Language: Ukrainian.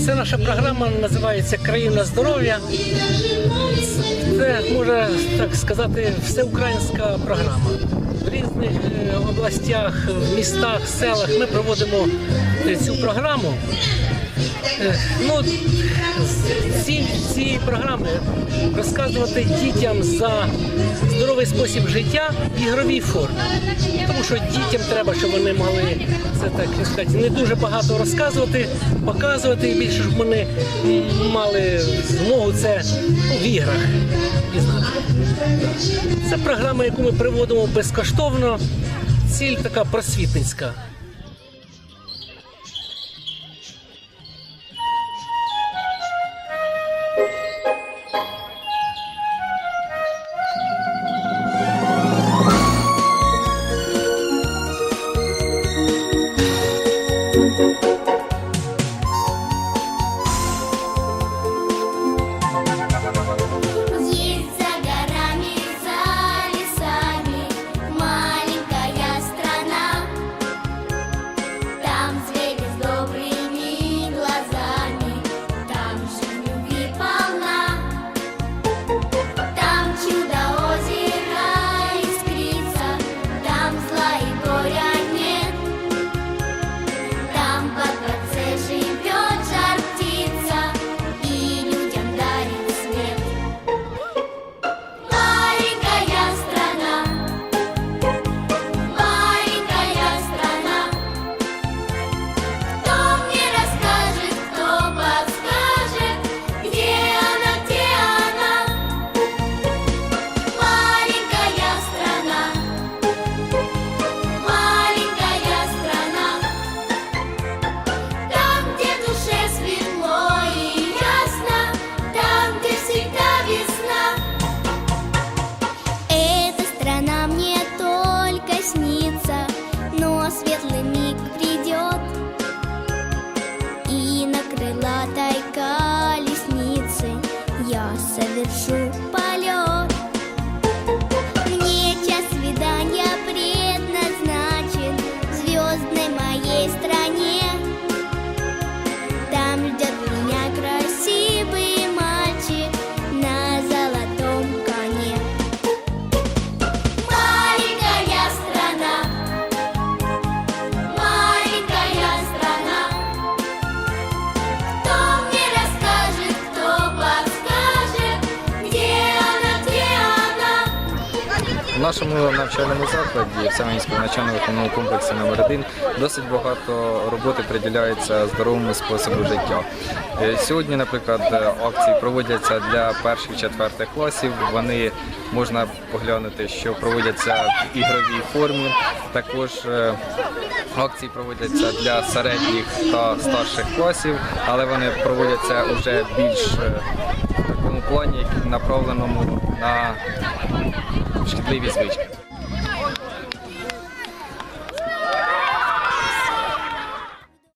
Це наша програма називається Країна здоров'я. Це можна так сказати всеукраїнська програма. В різних е, областях, містах, селах ми проводимо цю програму. Е, Ну, ціль цієї програми розказувати дітям за здоровий спосіб життя в ігровій формі. Тому що дітям треба, щоб вони могли це так сказати, не дуже багато розказувати, показувати і більше, щоб вони мали змогу це в іграх. Це програма, яку ми приводимо безкоштовно. Ціль така просвітницька. Música нашому навчальному закладі в Семенському навчально-виховному комплексі номер 1 досить багато роботи приділяється здоровому способу життя. Е, Сьогодні, наприклад, е, акції проводяться для перших четвертих класів. Вони можна поглянути, що проводяться в ігровій формі. Також е, акції проводяться для середніх та старших класів, але вони проводяться вже більш в такому плані, направленому на шкідливі звички.